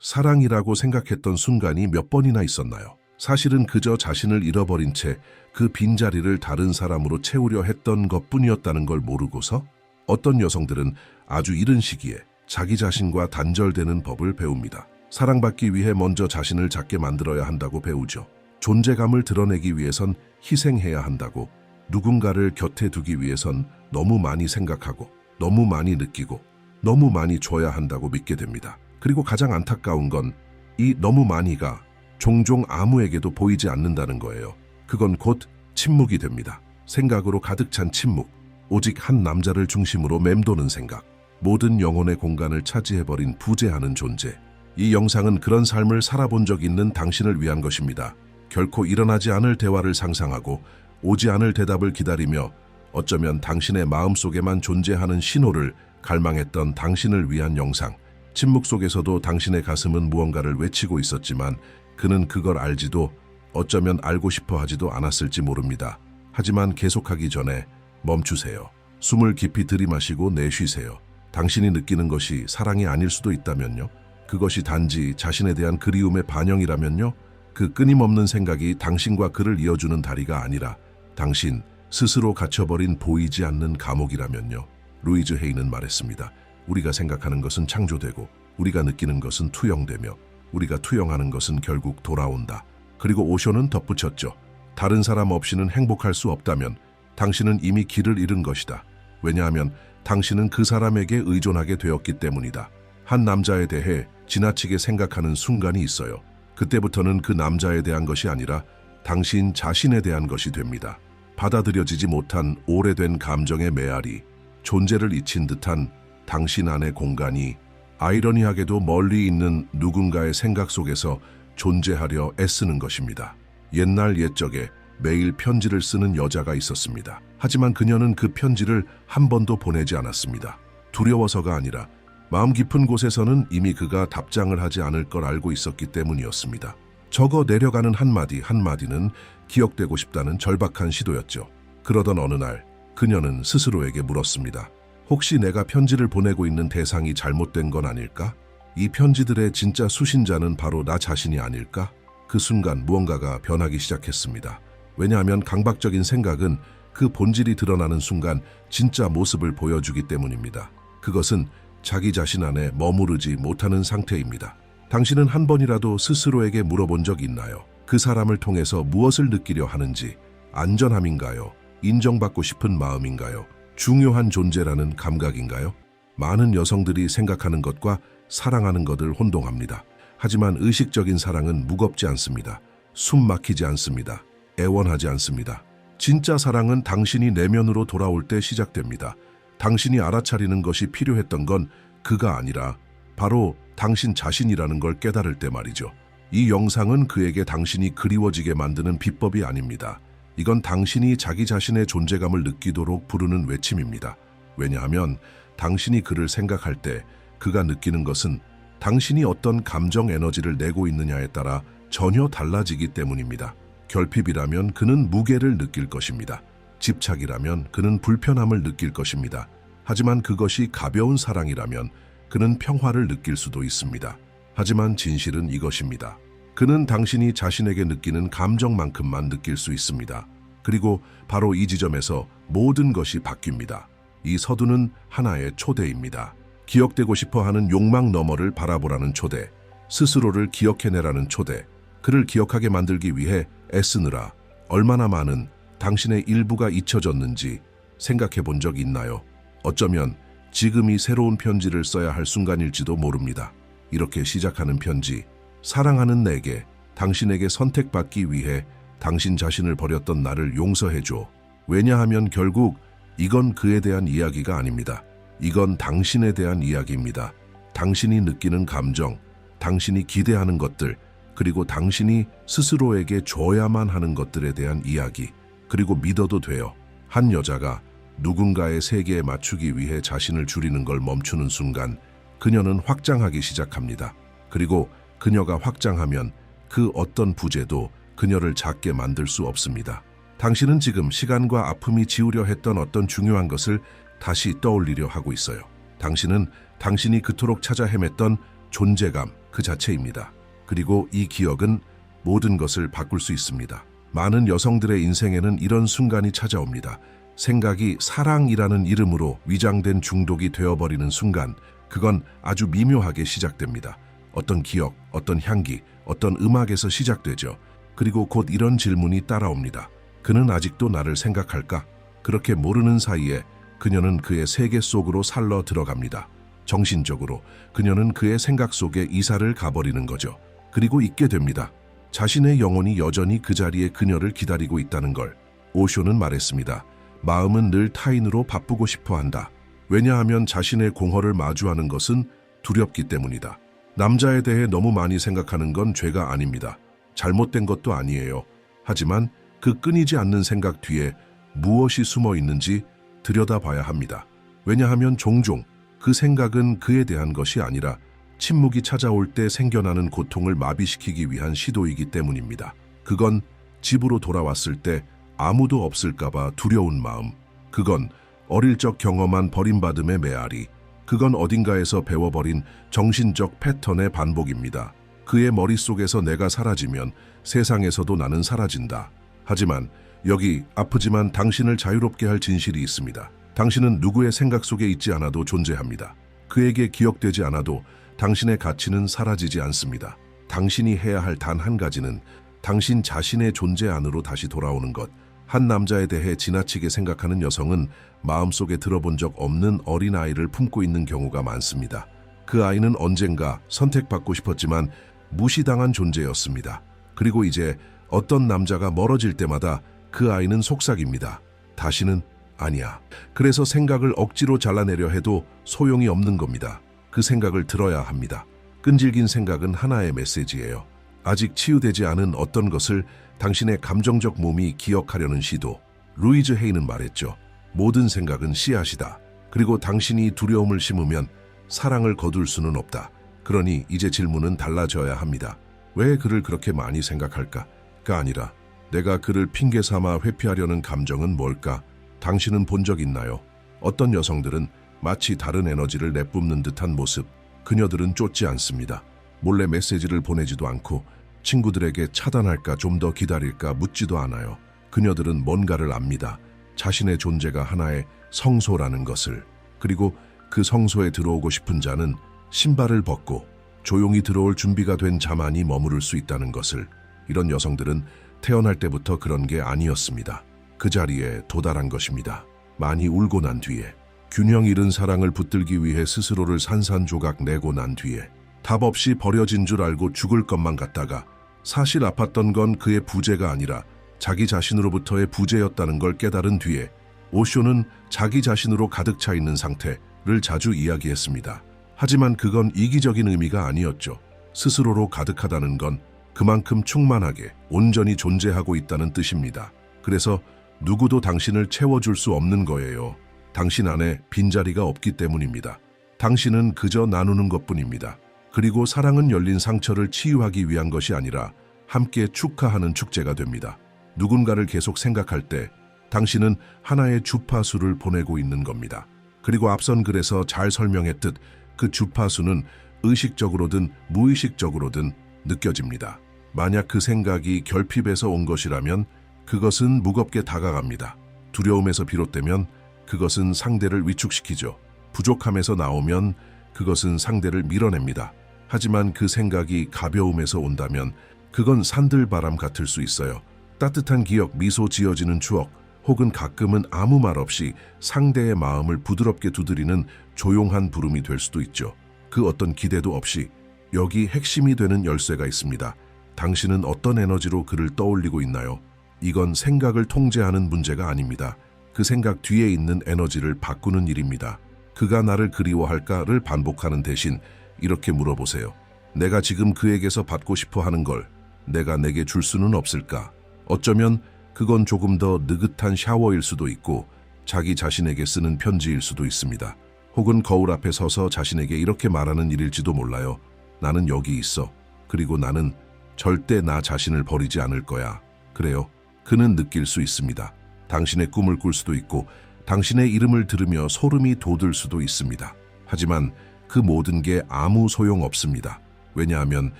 사랑이라고 생각했던 순간이 몇 번이나 있었나요? 사실은 그저 자신을 잃어버린 채 그 빈자리를 다른 사람으로 채우려 했던 것 뿐이었다는 걸 모르고서 어떤 여성들은 아주 이른 시기에 자기 자신과 단절되는 법을 배웁니다. 사랑받기 위해 먼저 자신을 작게 만들어야 한다고 배우죠. 존재감을 드러내기 위해선 희생해야 한다고 누군가를 곁에 두기 위해선 너무 많이 생각하고 너무 많이 느끼고 너무 많이 줘야 한다고 믿게 됩니다. 그리고 가장 안타까운 건 이 너무 많이가 종종 아무에게도 보이지 않는다는 거예요. 그건 곧 침묵이 됩니다. 생각으로 가득 찬 침묵. 오직 한 남자를 중심으로 맴도는 생각. 모든 영혼의 공간을 차지해버린 부재하는 존재. 이 영상은 그런 삶을 살아본 적 있는 당신을 위한 것입니다. 결코 일어나지 않을 대화를 상상하고 오지 않을 대답을 기다리며 어쩌면 당신의 마음속에만 존재하는 신호를 갈망했던 당신을 위한 영상. 침묵 속에서도 당신의 가슴은 무언가를 외치고 있었지만 그는 그걸 알지도 어쩌면 알고 싶어 하지도 않았을지 모릅니다. 하지만 계속하기 전에 멈추세요. 숨을 깊이 들이마시고 내쉬세요. 당신이 느끼는 것이 사랑이 아닐 수도 있다면요. 그것이 단지 자신에 대한 그리움의 반영이라면요. 그 끊임없는 생각이 당신과 그를 이어주는 다리가 아니라 당신 스스로 갇혀버린 보이지 않는 감옥이라면요. 루이즈 헤이는 말했습니다. 우리가 생각하는 것은 창조되고 우리가 느끼는 것은 투영되며 우리가 투영하는 것은 결국 돌아온다. 그리고 오쇼는 덧붙였죠. 다른 사람 없이는 행복할 수 없다면 당신은 이미 길을 잃은 것이다. 왜냐하면 당신은 그 사람에게 의존하게 되었기 때문이다. 한 남자에 대해 지나치게 생각하는 순간이 있어요. 그때부터는 그 남자에 대한 것이 아니라 당신 자신에 대한 것이 됩니다. 받아들여지지 못한 오래된 감정의 메아리, 존재를 잊힌 듯한 당신 안의 공간이 아이러니하게도 멀리 있는 누군가의 생각 속에서 존재하려 애쓰는 것입니다. 옛날 옛적에 매일 편지를 쓰는 여자가 있었습니다. 하지만 그녀는 그 편지를 한 번도 보내지 않았습니다. 두려워서가 아니라 마음 깊은 곳에서는 이미 그가 답장을 하지 않을 걸 알고 있었기 때문이었습니다. 적어 내려가는 한마디 한마디는 기억되고 싶다는 절박한 시도였죠. 그러던 어느 날 그녀는 스스로에게 물었습니다. 혹시 내가 편지를 보내고 있는 대상이 잘못된 건 아닐까? 이 편지들의 진짜 수신자는 바로 나 자신이 아닐까? 그 순간 무언가가 변하기 시작했습니다. 왜냐하면 강박적인 생각은 그 본질이 드러나는 순간 진짜 모습을 보여주기 때문입니다. 그것은 자기 자신 안에 머무르지 못하는 상태입니다. 당신은 한 번이라도 스스로에게 물어본 적 있나요? 그 사람을 통해서 무엇을 느끼려 하는지, 안전함인가요? 인정받고 싶은 마음인가요? 중요한 존재라는 감각인가요? 많은 여성들이 생각하는 것과 사랑하는 것을 혼동합니다. 하지만 의식적인 사랑은 무겁지 않습니다. 숨 막히지 않습니다. 애원하지 않습니다. 진짜 사랑은 당신이 내면으로 돌아올 때 시작됩니다. 당신이 알아차리는 것이 필요했던 건 그가 아니라 바로 당신 자신이라는 걸 깨달을 때 말이죠. 이 영상은 그에게 당신이 그리워지게 만드는 비법이 아닙니다. 이건 당신이 자기 자신의 존재감을 느끼도록 부르는 외침입니다. 왜냐하면 당신이 그를 생각할 때 그가 느끼는 것은 당신이 어떤 감정 에너지를 내고 있느냐에 따라 전혀 달라지기 때문입니다. 결핍이라면 그는 무게를 느낄 것입니다. 집착이라면 그는 불편함을 느낄 것입니다. 하지만 그것이 가벼운 사랑이라면 그는 평화를 느낄 수도 있습니다. 하지만 진실은 이것입니다. 그는 당신이 자신에게 느끼는 감정만큼만 느낄 수 있습니다. 그리고 바로 이 지점에서 모든 것이 바뀝니다. 이 서두는 하나의 초대입니다. 기억되고 싶어 하는 욕망 너머를 바라보라는 초대, 스스로를 기억해내라는 초대, 그를 기억하게 만들기 위해 애쓰느라 얼마나 많은 당신의 일부가 잊혀졌는지 생각해 본 적 있나요? 어쩌면 지금이 새로운 편지를 써야 할 순간일지도 모릅니다. 이렇게 시작하는 편지, 사랑하는 내게 당신에게 선택받기 위해 당신 자신을 버렸던 나를 용서해줘. 왜냐하면 결국 이건 그에 대한 이야기가 아닙니다. 이건 당신에 대한 이야기입니다. 당신이 느끼는 감정, 당신이 기대하는 것들, 그리고 당신이 스스로에게 줘야만 하는 것들에 대한 이야기, 그리고 믿어도 돼요. 한 여자가 누군가의 세계에 맞추기 위해 자신을 줄이는 걸 멈추는 순간 그녀는 확장하기 시작합니다. 그리고 그녀가 확장하면 그 어떤 부재도 그녀를 작게 만들 수 없습니다. 당신은 지금 시간과 아픔이 지우려 했던 어떤 중요한 것을 다시 떠올리려 하고 있어요. 당신은 당신이 그토록 찾아 헤맸던 존재감, 그 자체입니다. 그리고 이 기억은 모든 것을 바꿀 수 있습니다. 많은 여성들의 인생에는 이런 순간이 찾아옵니다. 생각이 사랑이라는 이름으로 위장된 중독이 되어버리는 순간, 그건 아주 미묘하게 시작됩니다. 어떤 기억, 어떤 향기, 어떤 음악에서 시작되죠. 그리고 곧 이런 질문이 따라옵니다. 그는 아직도 나를 생각할까? 그렇게 모르는 사이에 그녀는 그의 세계 속으로 살러 들어갑니다. 정신적으로 그녀는 그의 생각 속에 이사를 가버리는 거죠. 그리고 잊게 됩니다. 자신의 영혼이 여전히 그 자리에 그녀를 기다리고 있다는 걸. 오쇼는 말했습니다. 마음은 늘 타인으로 바쁘고 싶어 한다. 왜냐하면 자신의 공허를 마주하는 것은 두렵기 때문이다. 남자에 대해 너무 많이 생각하는 건 죄가 아닙니다. 잘못된 것도 아니에요. 하지만 그 끊이지 않는 생각 뒤에 무엇이 숨어 있는지 들여다봐야 합니다. 왜냐하면 종종 그 생각은 그에 대한 것이 아니라 침묵이 찾아올 때 생겨나는 고통을 마비시키기 위한 시도이기 때문입니다. 그건 집으로 돌아왔을 때 아무도 없을까봐 두려운 마음. 그건 어릴 적 경험한 버림받음의 메아리. 그건 어딘가에서 배워버린 정신적 패턴의 반복입니다. 그의 머릿속에서 내가 사라지면 세상에서도 나는 사라진다. 하지만 여기 아프지만 당신을 자유롭게 할 진실이 있습니다. 당신은 누구의 생각 속에 있지 않아도 존재합니다. 그에게 기억되지 않아도 당신의 가치는 사라지지 않습니다. 당신이 해야 할 단 한 가지는 당신 자신의 존재 안으로 다시 돌아오는 것. 한 남자에 대해 지나치게 생각하는 여성은 마음속에 들어본 적 없는 어린아이를 품고 있는 경우가 많습니다. 그 아이는 언젠가 선택받고 싶었지만 무시당한 존재였습니다. 그리고 이제 어떤 남자가 멀어질 때마다 그 아이는 속삭입니다. 다시는 아니야. 그래서 생각을 억지로 잘라내려 해도 소용이 없는 겁니다. 그 생각을 들어야 합니다. 끈질긴 생각은 하나의 메시지예요. 아직 치유되지 않은 어떤 것을 당신의 감정적 몸이 기억하려는 시도. 루이즈 헤이는 말했죠. 모든 생각은 씨앗이다. 그리고 당신이 두려움을 심으면 사랑을 거둘 수는 없다. 그러니 이제 질문은 달라져야 합니다. 왜 그를 그렇게 많이 생각할까?가 아니라 내가 그를 핑계 삼아 회피하려는 감정은 뭘까? 당신은 본 적 있나요? 어떤 여성들은 마치 다른 에너지를 내뿜는 듯한 모습, 그녀들은 쫓지 않습니다. 몰래 메시지를 보내지도 않고 친구들에게 차단할까 좀 더 기다릴까 묻지도 않아요. 그녀들은 뭔가를 압니다. 자신의 존재가 하나의 성소라는 것을. 그리고 그 성소에 들어오고 싶은 자는 신발을 벗고 조용히 들어올 준비가 된 자만이 머무를 수 있다는 것을. 이런 여성들은 태어날 때부터 그런 게 아니었습니다. 그 자리에 도달한 것입니다. 많이 울고 난 뒤에 균형 잃은 사랑을 붙들기 위해 스스로를 산산조각 내고 난 뒤에 답 없이 버려진 줄 알고 죽을 것만 같다가 사실 아팠던 건 그의 부재가 아니라 자기 자신으로부터의 부재였다는 걸 깨달은 뒤에 오쇼는 자기 자신으로 가득 차 있는 상태를 자주 이야기했습니다. 하지만 그건 이기적인 의미가 아니었죠. 스스로로 가득하다는 건 그만큼 충만하게 온전히 존재하고 있다는 뜻입니다. 그래서 누구도 당신을 채워줄 수 없는 거예요. 당신 안에 빈자리가 없기 때문입니다. 당신은 그저 나누는 것뿐입니다. 그리고 사랑은 열린 상처를 치유하기 위한 것이 아니라 함께 축하하는 축제가 됩니다. 누군가를 계속 생각할 때 당신은 하나의 주파수를 보내고 있는 겁니다. 그리고 앞선 글에서 잘 설명했듯 그 주파수는 의식적으로든 무의식적으로든 느껴집니다. 만약 그 생각이 결핍에서 온 것이라면 그것은 무겁게 다가갑니다. 두려움에서 비롯되면 그것은 상대를 위축시키죠. 부족함에서 나오면 그것은 상대를 밀어냅니다. 하지만 그 생각이 가벼움에서 온다면 그건 산들바람 같을 수 있어요. 따뜻한 기억, 미소 지어지는 추억, 혹은 가끔은 아무 말 없이 상대의 마음을 부드럽게 두드리는 조용한 부름이 될 수도 있죠. 그 어떤 기대도 없이 여기 핵심이 되는 열쇠가 있습니다. 당신은 어떤 에너지로 그를 떠올리고 있나요? 이건 생각을 통제하는 문제가 아닙니다. 그 생각 뒤에 있는 에너지를 바꾸는 일입니다. 그가 나를 그리워할까를 반복하는 대신 이렇게 물어보세요. 내가 지금 그에게서 받고 싶어 하는 걸 내가 내게 줄 수는 없을까? 어쩌면 그건 조금 더 느긋한 샤워일 수도 있고 자기 자신에게 쓰는 편지일 수도 있습니다. 혹은 거울 앞에 서서 자신에게 이렇게 말하는 일일지도 몰라요. 나는 여기 있어. 그리고 나는 절대 나 자신을 버리지 않을 거야. 그래요. 그는 느낄 수 있습니다. 당신의 꿈을 꿀 수도 있고 당신의 이름을 들으며 소름이 돋을 수도 있습니다. 하지만 그 모든 게 아무 소용 없습니다. 왜냐하면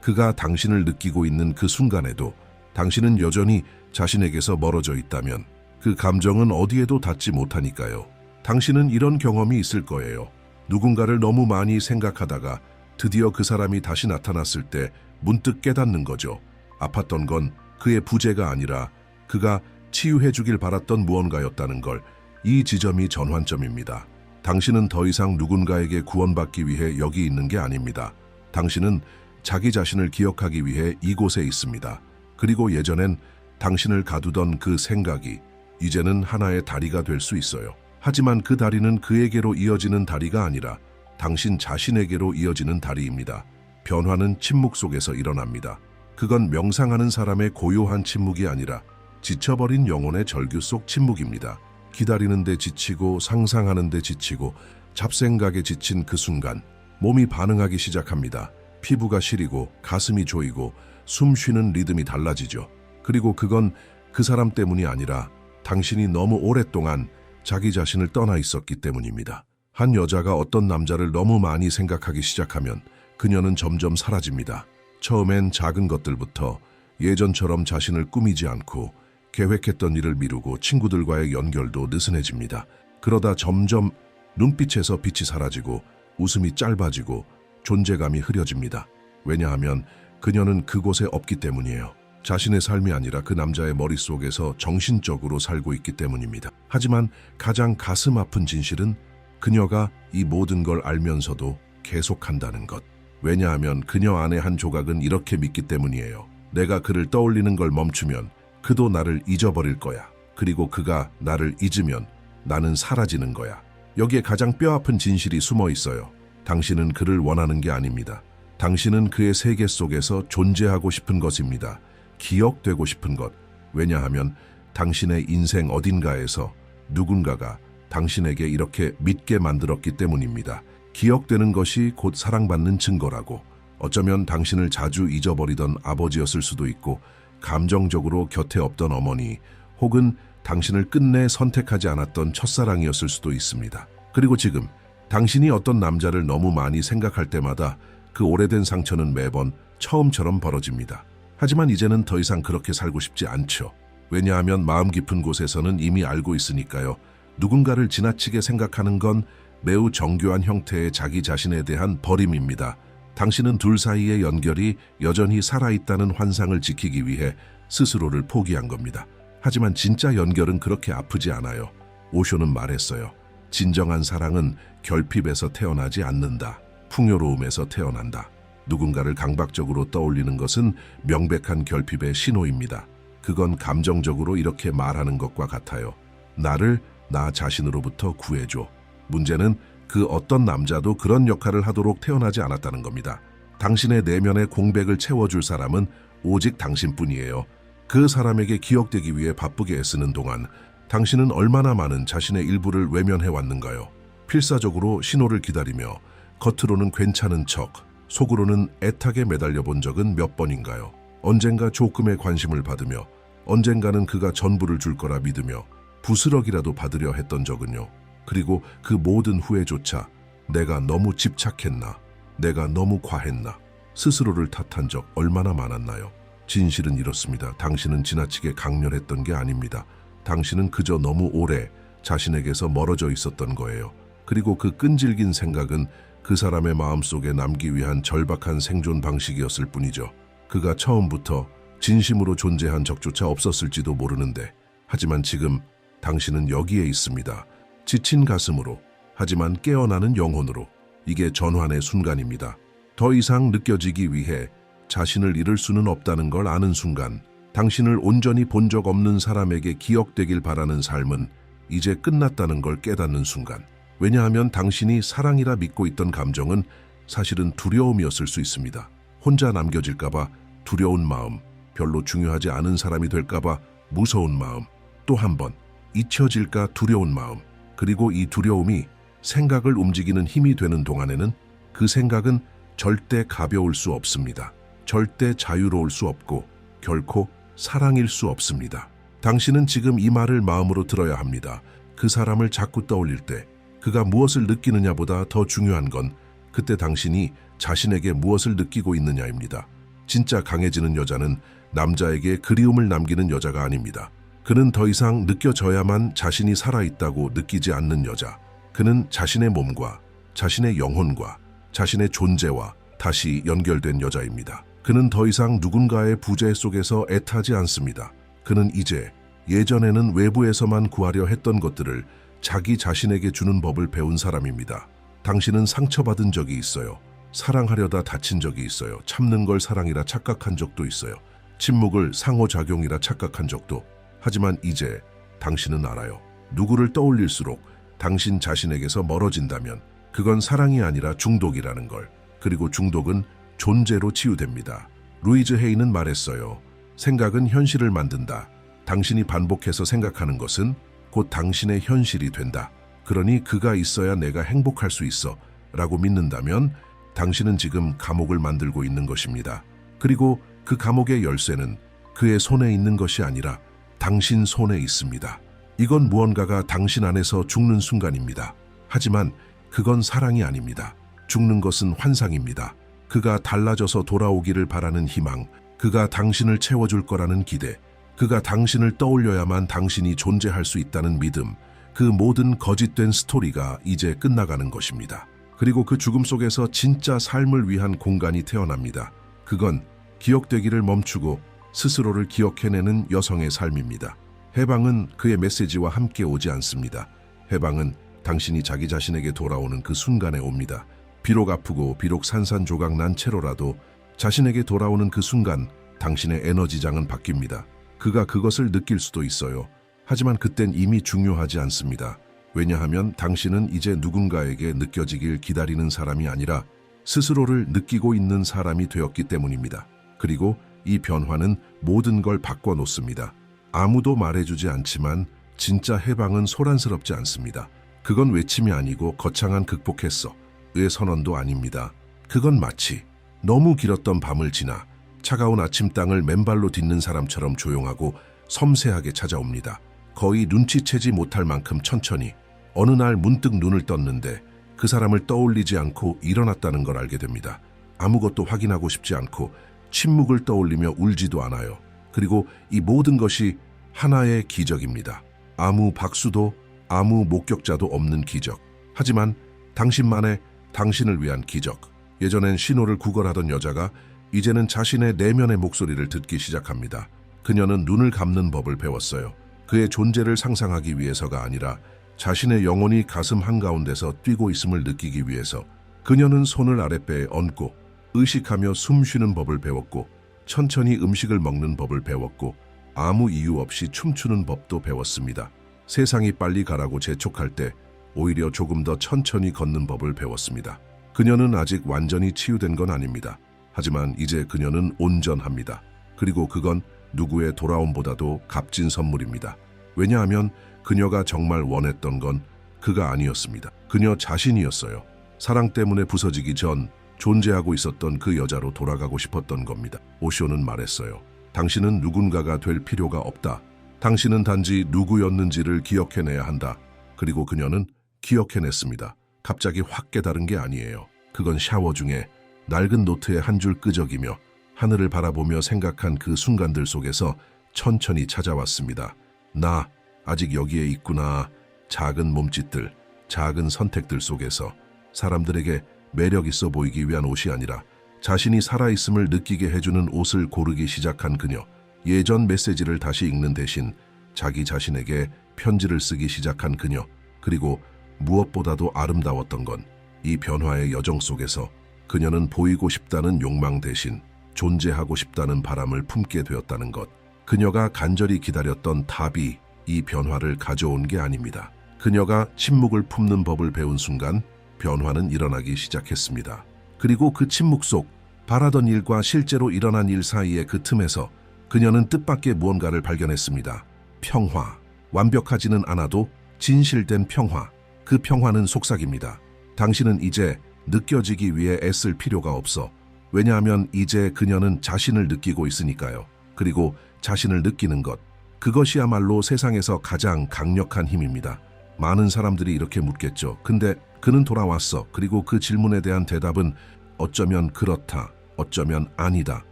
그가 당신을 느끼고 있는 그 순간에도 당신은 여전히 자신에게서 멀어져 있다면 그 감정은 어디에도 닿지 못하니까요. 당신은 이런 경험이 있을 거예요. 누군가를 너무 많이 생각하다가 드디어 그 사람이 다시 나타났을 때 문득 깨닫는 거죠. 아팠던 건 그의 부재가 아니라 그가 치유해 주길 바랐던 무언가였다는 걸 이 지점이 전환점입니다. 당신은 더 이상 누군가에게 구원받기 위해 여기 있는 게 아닙니다. 당신은 자기 자신을 기억하기 위해 이곳에 있습니다. 그리고 예전엔 당신을 가두던 그 생각이 이제는 하나의 다리가 될 수 있어요. 하지만 그 다리는 그에게로 이어지는 다리가 아니라 당신 자신에게로 이어지는 다리입니다. 변화는 침묵 속에서 일어납니다. 그건 명상하는 사람의 고요한 침묵이 아니라 지쳐버린 영혼의 절규 속 침묵입니다. 기다리는데 지치고 상상하는데 지치고 잡생각에 지친 그 순간 몸이 반응하기 시작합니다. 피부가 시리고 가슴이 조이고 숨 쉬는 리듬이 달라지죠. 그리고 그건 그 사람 때문이 아니라 당신이 너무 오랫동안 자기 자신을 떠나 있었기 때문입니다. 한 여자가 어떤 남자를 너무 많이 생각하기 시작하면 그녀는 점점 사라집니다. 처음엔 작은 것들부터 예전처럼 자신을 꾸미지 않고 계획했던 일을 미루고 친구들과의 연결도 느슨해집니다. 그러다 점점 눈빛에서 빛이 사라지고 웃음이 짧아지고 존재감이 흐려집니다. 왜냐하면 그녀는 그곳에 없기 때문이에요. 자신의 삶이 아니라 그 남자의 머릿속에서 정신적으로 살고 있기 때문입니다. 하지만 가장 가슴 아픈 진실은 그녀가 이 모든 걸 알면서도 계속한다는 것. 왜냐하면 그녀 안의 한 조각은 이렇게 믿기 때문이에요. 내가 그를 떠올리는 걸 멈추면 그도 나를 잊어버릴 거야. 그리고 그가 나를 잊으면 나는 사라지는 거야. 여기에 가장 뼈아픈 진실이 숨어 있어요. 당신은 그를 원하는 게 아닙니다. 당신은 그의 세계 속에서 존재하고 싶은 것입니다. 기억되고 싶은 것. 왜냐하면 당신의 인생 어딘가에서 누군가가 당신에게 이렇게 믿게 만들었기 때문입니다. 기억되는 것이 곧 사랑받는 증거라고. 어쩌면 당신을 자주 잊어버리던 아버지였을 수도 있고, 감정적으로 곁에 없던 어머니, 혹은 당신을 끝내 선택하지 않았던 첫사랑이었을 수도 있습니다. 그리고 지금 당신이 어떤 남자를 너무 많이 생각할 때마다 그 오래된 상처는 매번 처음처럼 벌어집니다. 하지만 이제는 더 이상 그렇게 살고 싶지 않죠. 왜냐하면 마음 깊은 곳에서는 이미 알고 있으니까요. 누군가를 지나치게 생각하는 건 매우 정교한 형태의 자기 자신에 대한 버림입니다. 당신은 둘 사이의 연결이 여전히 살아있다는 환상을 지키기 위해 스스로를 포기한 겁니다. 하지만 진짜 연결은 그렇게 아프지 않아요. 오쇼는 말했어요. 진정한 사랑은 결핍에서 태어나지 않는다. 풍요로움에서 태어난다. 누군가를 강박적으로 떠올리는 것은 명백한 결핍의 신호입니다. 그건 감정적으로 이렇게 말하는 것과 같아요. 나를 나 자신으로부터 구해줘. 문제는 그 어떤 남자도 그런 역할을 하도록 태어나지 않았다는 겁니다. 당신의 내면의 공백을 채워줄 사람은 오직 당신뿐이에요. 그 사람에게 기억되기 위해 바쁘게 애쓰는 동안 당신은 얼마나 많은 자신의 일부를 외면해 왔는가요? 필사적으로 신호를 기다리며 겉으로는 괜찮은 척, 속으로는 애타게 매달려 본 적은 몇 번인가요? 언젠가 조금의 관심을 받으며 언젠가는 그가 전부를 줄 거라 믿으며 부스럭이라도 받으려 했던 적은요. 그리고 그 모든 후회조차 내가 너무 집착했나, 내가 너무 과했나, 스스로를 탓한 적 얼마나 많았나요? 진실은 이렇습니다. 당신은 지나치게 강렬했던 게 아닙니다. 당신은 그저 너무 오래 자신에게서 멀어져 있었던 거예요. 그리고 그 끈질긴 생각은 그 사람의 마음속에 남기 위한 절박한 생존 방식이었을 뿐이죠. 그가 처음부터 진심으로 존재한 적조차 없었을지도 모르는데, 하지만 지금 당신은 여기에 있습니다. 지친 가슴으로, 하지만 깨어나는 영혼으로. 이게 전환의 순간입니다. 더 이상 느껴지기 위해 자신을 잃을 수는 없다는 걸 아는 순간, 당신을 온전히 본 적 없는 사람에게 기억되길 바라는 삶은 이제 끝났다는 걸 깨닫는 순간. 왜냐하면 당신이 사랑이라 믿고 있던 감정은 사실은 두려움이었을 수 있습니다. 혼자 남겨질까봐 두려운 마음, 별로 중요하지 않은 사람이 될까봐 무서운 마음, 또 한 번 잊혀질까 두려운 마음, 그리고 이 두려움이 생각을 움직이는 힘이 되는 동안에는 그 생각은 절대 가벼울 수 없습니다. 절대 자유로울 수 없고 결코 사랑일 수 없습니다. 당신은 지금 이 말을 마음으로 들어야 합니다. 그 사람을 자꾸 떠올릴 때 그가 무엇을 느끼느냐보다 더 중요한 건 그때 당신이 자신에게 무엇을 느끼고 있느냐입니다. 진짜 강해지는 여자는 남자에게 그리움을 남기는 여자가 아닙니다. 그는 더 이상 느껴져야만 자신이 살아있다고 느끼지 않는 여자. 그는 자신의 몸과 자신의 영혼과 자신의 존재와 다시 연결된 여자입니다. 그는 더 이상 누군가의 부재 속에서 애타지 않습니다. 그는 이제 예전에는 외부에서만 구하려 했던 것들을 자기 자신에게 주는 법을 배운 사람입니다. 당신은 상처받은 적이 있어요. 사랑하려다 다친 적이 있어요. 참는 걸 사랑이라 착각한 적도 있어요. 침묵을 상호작용이라 착각한 적도. 하지만 이제 당신은 알아요. 누구를 떠올릴수록 당신 자신에게서 멀어진다면 그건 사랑이 아니라 중독이라는 걸. 그리고 중독은 존재로 치유됩니다. 루이즈 헤이는 말했어요. 생각은 현실을 만든다. 당신이 반복해서 생각하는 것은 곧 당신의 현실이 된다. 그러니 그가 있어야 내가 행복할 수 있어. 라고 믿는다면 당신은 지금 감옥을 만들고 있는 것입니다. 그리고 그 감옥의 열쇠는 그의 손에 있는 것이 아니라 당신 손에 있습니다. 이건 무언가가 당신 안에서 죽는 순간입니다. 하지만 그건 사랑이 아닙니다. 죽는 것은 환상입니다. 그가 달라져서 돌아오기를 바라는 희망, 그가 당신을 채워줄 거라는 기대, 그가 당신을 떠올려야만 당신이 존재할 수 있다는 믿음, 그 모든 거짓된 스토리가 이제 끝나가는 것입니다. 그리고 그 죽음 속에서 진짜 삶을 위한 공간이 태어납니다. 그건 기억되기를 멈추고 스스로를 기억해내는 여성의 삶입니다. 해방은 그의 메시지와 함께 오지 않습니다. 해방은 당신이 자기 자신에게 돌아오는 그 순간에 옵니다. 비록 아프고 비록 산산조각 난 채로라도 자신에게 돌아오는 그 순간 당신의 에너지장은 바뀝니다. 그가 그것을 느낄 수도 있어요. 하지만 그땐 이미 중요하지 않습니다. 왜냐하면 당신은 이제 누군가에게 느껴지길 기다리는 사람이 아니라 스스로를 느끼고 있는 사람이 되었기 때문입니다. 그리고 이 변화는 모든 걸 바꿔놓습니다. 아무도 말해주지 않지만 진짜 해방은 소란스럽지 않습니다. 그건 외침이 아니고 거창한 극복했어. 의 선언도 아닙니다. 그건 마치 너무 길었던 밤을 지나 차가운 아침 땅을 맨발로 딛는 사람처럼 조용하고 섬세하게 찾아옵니다. 거의 눈치채지 못할 만큼 천천히 어느 날 문득 눈을 떴는데 그 사람을 떠올리지 않고 일어났다는 걸 알게 됩니다. 아무것도 확인하고 싶지 않고 침묵을 떠올리며 울지도 않아요. 그리고 이 모든 것이 하나의 기적입니다. 아무 박수도 아무 목격자도 없는 기적. 하지만 당신만의 당신을 위한 기적. 예전엔 신호를 구걸하던 여자가 이제는 자신의 내면의 목소리를 듣기 시작합니다. 그녀는 눈을 감는 법을 배웠어요. 그의 존재를 상상하기 위해서가 아니라 자신의 영혼이 가슴 한가운데서 뛰고 있음을 느끼기 위해서 그녀는 손을 아랫배에 얹고 의식하며 숨 쉬는 법을 배웠고 천천히 음식을 먹는 법을 배웠고 아무 이유 없이 춤추는 법도 배웠습니다. 세상이 빨리 가라고 재촉할 때 오히려 조금 더 천천히 걷는 법을 배웠습니다. 그녀는 아직 완전히 치유된 건 아닙니다. 하지만 이제 그녀는 온전합니다. 그리고 그건 누구의 돌아옴보다도 값진 선물입니다. 왜냐하면 그녀가 정말 원했던 건 그가 아니었습니다. 그녀 자신이었어요. 사랑 때문에 부서지기 전 존재하고 있었던 그 여자로 돌아가고 싶었던 겁니다. 오쇼는 말했어요. 당신은 누군가가 될 필요가 없다. 당신은 단지 누구였는지를 기억해내야 한다. 그리고 그녀는 기억해냈습니다. 갑자기 확 깨달은 게 아니에요. 그건 샤워 중에 낡은 노트에 한 줄 끄적이며 하늘을 바라보며 생각한 그 순간들 속에서 천천히 찾아왔습니다. 나 아직 여기에 있구나. 작은 몸짓들, 작은 선택들 속에서 사람들에게 매력 있어 보이기 위한 옷이 아니라 자신이 살아있음을 느끼게 해주는 옷을 고르기 시작한 그녀. 예전 메시지를 다시 읽는 대신 자기 자신에게 편지를 쓰기 시작한 그녀. 그리고 무엇보다도 아름다웠던 건 이 변화의 여정 속에서 그녀는 보이고 싶다는 욕망 대신 존재하고 싶다는 바람을 품게 되었다는 것. 그녀가 간절히 기다렸던 답이 이 변화를 가져온 게 아닙니다. 그녀가 침묵을 품는 법을 배운 순간 변화는 일어나기 시작했습니다. 그리고 그 침묵 속 바라던 일과 실제로 일어난 일 사이의 그 틈에서 그녀는 뜻밖의 무언가를 발견했습니다. 평화. 완벽하지는 않아도 진실된 평화. 그 평화는 속삭입니다. 당신은 이제 느껴지기 위해 애쓸 필요가 없어. 왜냐하면 이제 그녀는 자신을 느끼고 있으니까요. 그리고 자신을 느끼는 것. 그것이야말로 세상에서 가장 강력한 힘입니다. 많은 사람들이 이렇게 묻겠죠. 근데 그는 돌아왔어. 그리고 그 질문에 대한 대답은 어쩌면 그렇다, 어쩌면 아니다.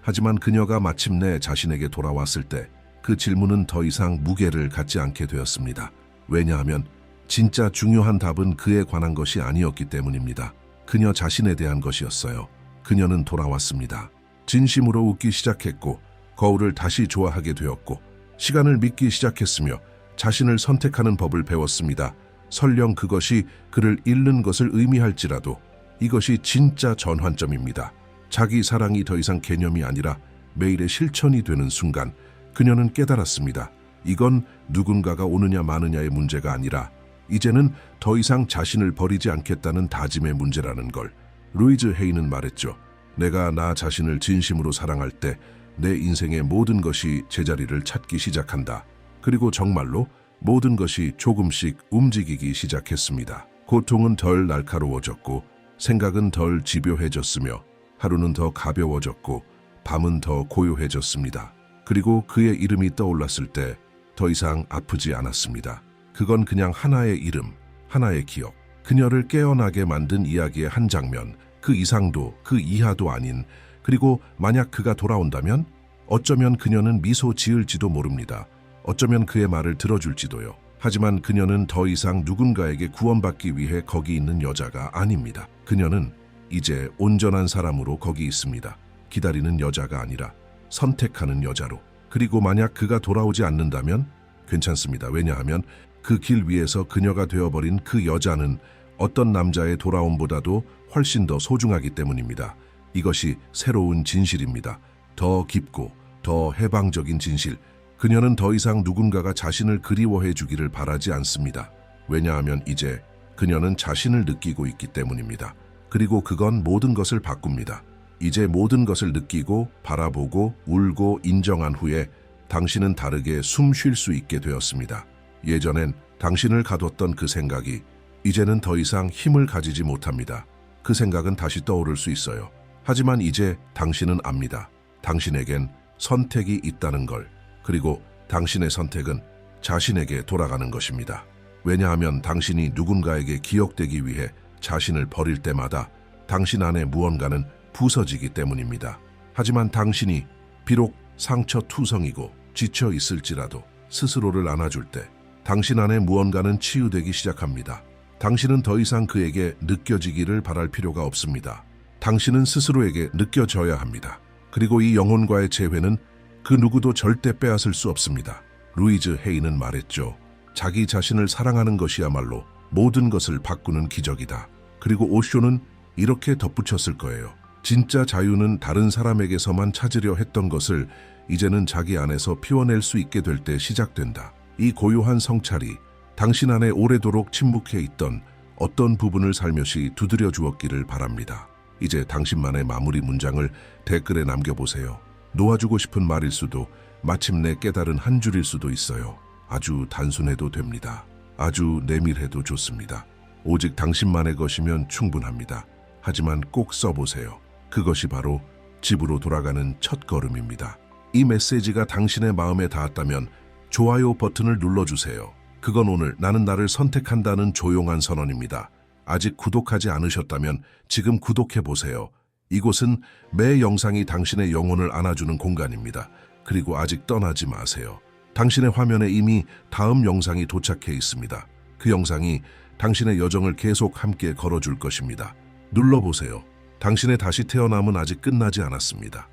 하지만 그녀가 마침내 자신에게 돌아왔을 때 그 질문은 더 이상 무게를 갖지 않게 되었습니다. 왜냐하면 진짜 중요한 답은 그에 관한 것이 아니었기 때문입니다. 그녀 자신에 대한 것이었어요. 그녀는 돌아왔습니다. 진심으로 웃기 시작했고 거울을 다시 좋아하게 되었고 시간을 믿기 시작했으며 자신을 선택하는 법을 배웠습니다. 설령 그것이 그를 잃는 것을 의미할지라도 이것이 진짜 전환점입니다. 자기 사랑이 더 이상 개념이 아니라 매일의 실천이 되는 순간 그녀는 깨달았습니다. 이건 누군가가 오느냐 마느냐의 문제가 아니라 이제는 더 이상 자신을 버리지 않겠다는 다짐의 문제라는 걸. 루이즈 헤이는 말했죠. 내가 나 자신을 진심으로 사랑할 때 내 인생의 모든 것이 제자리를 찾기 시작한다. 그리고 정말로 모든 것이 조금씩 움직이기 시작했습니다. 고통은 덜 날카로워졌고 생각은 덜 집요해졌으며 하루는 더 가벼워졌고 밤은 더 고요해졌습니다. 그리고 그의 이름이 떠올랐을 때 더 이상 아프지 않았습니다. 그건 그냥 하나의 이름, 하나의 기억. 그녀를 깨어나게 만든 이야기의 한 장면, 그 이상도 그 이하도 아닌 그리고 만약 그가 돌아온다면 어쩌면 그녀는 미소 지을지도 모릅니다. 어쩌면 그의 말을 들어줄지도요. 하지만 그녀는 더 이상 누군가에게 구원받기 위해 거기 있는 여자가 아닙니다. 그녀는 이제 온전한 사람으로 거기 있습니다. 기다리는 여자가 아니라 선택하는 여자로. 그리고 만약 그가 돌아오지 않는다면 괜찮습니다. 왜냐하면 그 길 위에서 그녀가 되어버린 그 여자는 어떤 남자의 돌아옴보다도 훨씬 더 소중하기 때문입니다. 이것이 새로운 진실입니다. 더 깊고 더 해방적인 진실. 그녀는 더 이상 누군가가 자신을 그리워해 주기를 바라지 않습니다. 왜냐하면 이제 그녀는 자신을 느끼고 있기 때문입니다. 그리고 그건 모든 것을 바꿉니다. 이제 모든 것을 느끼고 바라보고 울고 인정한 후에 당신은 다르게 숨 쉴 수 있게 되었습니다. 예전엔 당신을 가뒀던 그 생각이 이제는 더 이상 힘을 가지지 못합니다. 그 생각은 다시 떠오를 수 있어요. 하지만 이제 당신은 압니다. 당신에겐 선택이 있다는 걸. 그리고 당신의 선택은 자신에게 돌아가는 것입니다. 왜냐하면 당신이 누군가에게 기억되기 위해 자신을 버릴 때마다 당신 안에 무언가는 부서지기 때문입니다. 하지만 당신이 비록 상처 투성이고 지쳐 있을지라도 스스로를 안아줄 때 당신 안에 무언가는 치유되기 시작합니다. 당신은 더 이상 그에게 느껴지기를 바랄 필요가 없습니다. 당신은 스스로에게 느껴져야 합니다. 그리고 이 영혼과의 재회는 그 누구도 절대 빼앗을 수 없습니다. 루이즈 헤이는 말했죠. 자기 자신을 사랑하는 것이야말로 모든 것을 바꾸는 기적이다. 그리고 오쇼는 이렇게 덧붙였을 거예요. 진짜 자유는 다른 사람에게서만 찾으려 했던 것을 이제는 자기 안에서 피워낼 수 있게 될 때 시작된다. 이 고요한 성찰이 당신 안에 오래도록 침묵해 있던 어떤 부분을 살며시 두드려 주었기를 바랍니다. 이제 당신만의 마무리 문장을 댓글에 남겨보세요. 놓아주고 싶은 말일 수도 마침내 깨달은 한 줄일 수도 있어요. 아주 단순해도 됩니다. 아주 내밀해도 좋습니다. 오직 당신만의 것이면 충분합니다. 하지만 꼭 써보세요. 그것이 바로 집으로 돌아가는 첫 걸음입니다. 이 메시지가 당신의 마음에 닿았다면 좋아요 버튼을 눌러주세요. 그건 오늘 나는 나를 선택한다는 조용한 선언입니다. 아직 구독하지 않으셨다면 지금 구독해 보세요. 이곳은 매 영상이 당신의 영혼을 안아주는 공간입니다. 그리고 아직 떠나지 마세요. 당신의 화면에 이미 다음 영상이 도착해 있습니다. 그 영상이 당신의 여정을 계속 함께 걸어줄 것입니다. 눌러보세요. 당신의 다시 태어남은 아직 끝나지 않았습니다.